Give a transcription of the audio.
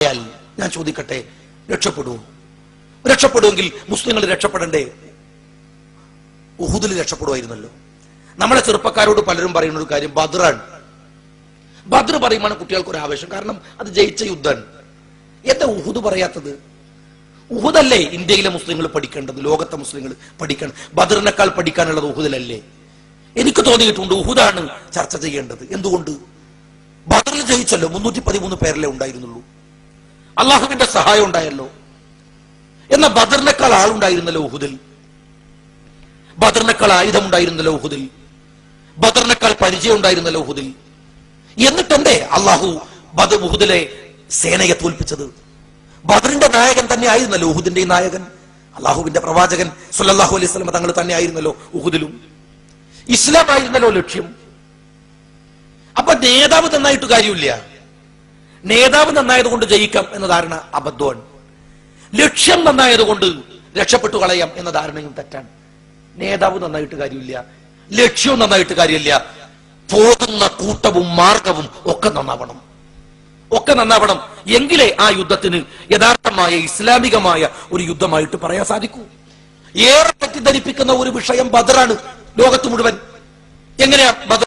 ഞാൻ ചോദിക്കട്ടെ രക്ഷപ്പെടുമോ രക്ഷപ്പെടുമെങ്കിൽ മുസ്ലിങ്ങൾ രക്ഷപ്പെടണ്ടേ? ഉഹുദിൽ രക്ഷപ്പെടുമായിരുന്നല്ലോ. നമ്മളെ ചെറുപ്പക്കാരോട് പലരും പറയുന്ന ഒരു കാര്യം ബദ്രാണ് ബദ്ർ പറയുമ്പോൾ കുട്ടികൾക്ക് ഒരു ആവേശം. കാരണം അത് ജയിച്ച യുദ്ധമാണ്. എന്താ ഉഹുദ് പറയാത്തത്? ഉഹുദല്ലേ ഇന്ത്യയിലെ മുസ്ലിങ്ങൾ പഠിക്കേണ്ടത് ലോകത്തെ മുസ്ലിങ്ങൾ പഠിക്കണം. ബദറിനേക്കാൾ പഠിക്കാനുള്ളത് ഉഹുദിലല്ലേ? എനിക്ക് തോന്നിയിട്ടുണ്ട് ഉഹുദാണ് ചർച്ച ചെയ്യേണ്ടത്. എന്തുകൊണ്ട്? ബദറിൽ ജയിച്ചല്ലോ മുന്നൂറ്റി പതിമൂന്ന് പേരല്ലേ ഉണ്ടായിരുന്നുള്ളൂ. അള്ളാഹുവിന്റെ സഹായം ഉണ്ടായല്ലോ. എന്ന ബദറിനേക്കാൾ ആളുണ്ടായിരുന്നല്ലോ ഉഹുദിൽ ബദറിനേക്കാൾ ആയുധം ഉണ്ടായിരുന്നല്ലോ ഉഹുദിൽ ബദറിനേക്കാൾ പരിചയം ഉണ്ടായിരുന്നല്ലോ ഉഹുദിൽ എന്നിട്ടെന്തേ അള്ളാഹു ബദർ ഉഹുദിലെ സേനയെ തോൽപ്പിച്ചത്? ബദറിന്റെ നായകൻ തന്നെ ആയിരുന്നല്ലോ ഉഹുദിന്റെ നായകൻ. അള്ളാഹുവിന്റെ പ്രവാചകൻ സുല്ലാഹു അലൈഹി സ്വലമ തങ്ങൾ തന്നെ ആയിരുന്നല്ലോ ഉഹുദിലും ഇസ്ലാം ആയിരുന്നല്ലോ ലക്ഷ്യം. അപ്പൊ നേതാവ് തന്നായിട്ട് കാര്യമില്ല. നേതാവ് നന്നായതുകൊണ്ട് ജയിക്കാം എന്ന ധാരണ അബദ്ധമാണ്. ലക്ഷ്യം നന്നായതുകൊണ്ട് രക്ഷപ്പെട്ടു കളയാം എന്ന ധാരണയും തെറ്റാണ്. നേതാവ് നന്നായിട്ട് കാര്യമില്ല. ലക്ഷ്യവും നന്നായിട്ട് കാര്യമില്ല. പോകുന്ന കൂട്ടവും മാർഗവും ഒക്കെ നന്നാവണം. ഒക്കെ നന്നാവണം എങ്കിലേ ആ യുദ്ധത്തിന് യഥാർത്ഥമായ ഇസ്ലാമികമായ ഒരു യുദ്ധമായിട്ട് പറയാൻ സാധിക്കൂ. ഏറെ തെറ്റിദ്ധരിപ്പിക്കുന്ന ഒരു വിഷയം ബദറാണ് ലോകത്ത് മുഴുവൻ. എങ്ങനെയാ ബദർ